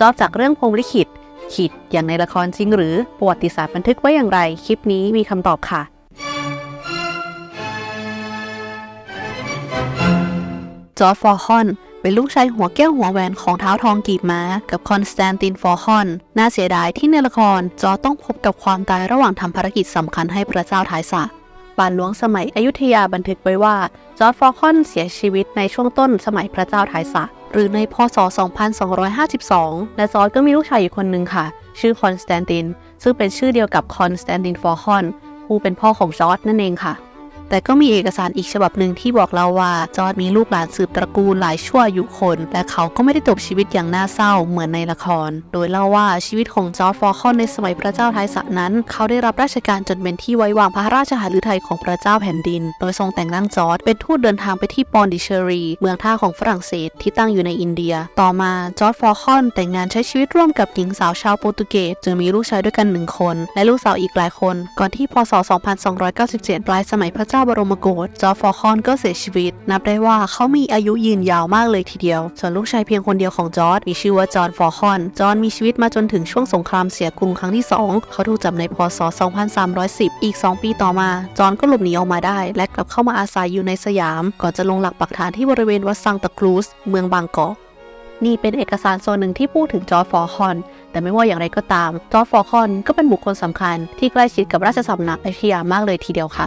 จอบจากเรื่องพรหมลิขิตขิดอย่างในละครจริงหรือประวัติศาสตร์บันทึกไว้อย่างไร คลิปนี้มีคำตอบค่ะ จอร์ฟอร์คอน เป็นลูกชายหัวแก้วหัวแหวนของเท้าทองกีบม้า กับคอนสแตนตินฟอร์คอน น่าเสียดายที่ในละครจอต้องพบกับความตายระหว่างทำภารกิจสำคัญให้พระเจ้าทายสะบานหลวงสมัยอยุธยาบันทึกไว้ว่า จอร์ฟอร์คอนเสียชีวิตในช่วงต้นสมัยพระเจ้าทายสะ หรือในพศ 2252 และจอร์จก็มีลูกชายอีกคนนึงค่ะ ชื่อคอนสแตนติน ซึ่งเป็นชื่อเดียวกับคอนสแตนตินฟอร์คอน ผู้เป็นพ่อของจอร์ดนั่นเองค่ะ แต่ก็มีเอกสารอีกฉบับหนึ่งที่บอกเราว่า จอร์ดมีลูกหลานสืบตระกูลหลายชั่วอายุคน และเขาก็ไม่ได้จบชีวิตอย่างน่าเศร้าเหมือนในละคร โดยเล่าว่าชีวิตของจอร์ดฟอร์คอนในสมัยพระเจ้าไทยสะนั้น เขาได้รับราชการจนเป็นที่ไว้วางพระราชหฤทัยของพระเจ้าแผ่นดิน โดยทรงแต่งตั้งจอร์ดเป็นทูตเดินทางไปที่ปอนดิเชอรี เมืองท่าของฝรั่งเศสที่ตั้งอยู่ในอินเดีย ต่อมาจอร์ดฟอร์คอนแต่งงานใช้ชีวิตร่วมกับหญิงสาวชาวโปรตุเกสจึงมีลูกชายด้วยกันหนึ่งคน และลูกสาวอีกหลายคน ก่อนที่พศ 2297ปลายสมัยพระเจ้าาบรมโกศจอร์จฟอร์คอนก็เสียชีวิต นับได้ว่าเขามีอายุยืนยาวมากเลยทีเดียว ส่วนลูกชายเพียงคนเดียวของจอร์จมีชื่อว่าจอห์นฟอร์คอน จอห์นมีชีวิตมาจนถึงช่วงสงครามเสียกรุงครั้งที่ 2 เขาถูกจับในพศ 2310 อีก 2 ปีต่อมา จอห์นก็หลบหนีออกมาได้ และกลับเข้ามาอาศัยอยู่ในสยาม ก่อนจะลงหลักปักฐานที่บริเวณวัดซังตะครูสเมืองบางกอกนี่เป็นเอกสารโซนหนึ่งที่พูดถึงจอร์ฟอร์คอน แต่ไม่ว่าอย่างไรก็ตาม จอร์ฟอร์คอนก็เป็นบุคคลสำคัญที่ใกล้ชิดกับราชสำนักอยุธยมากเลยทีเดียวค่ะ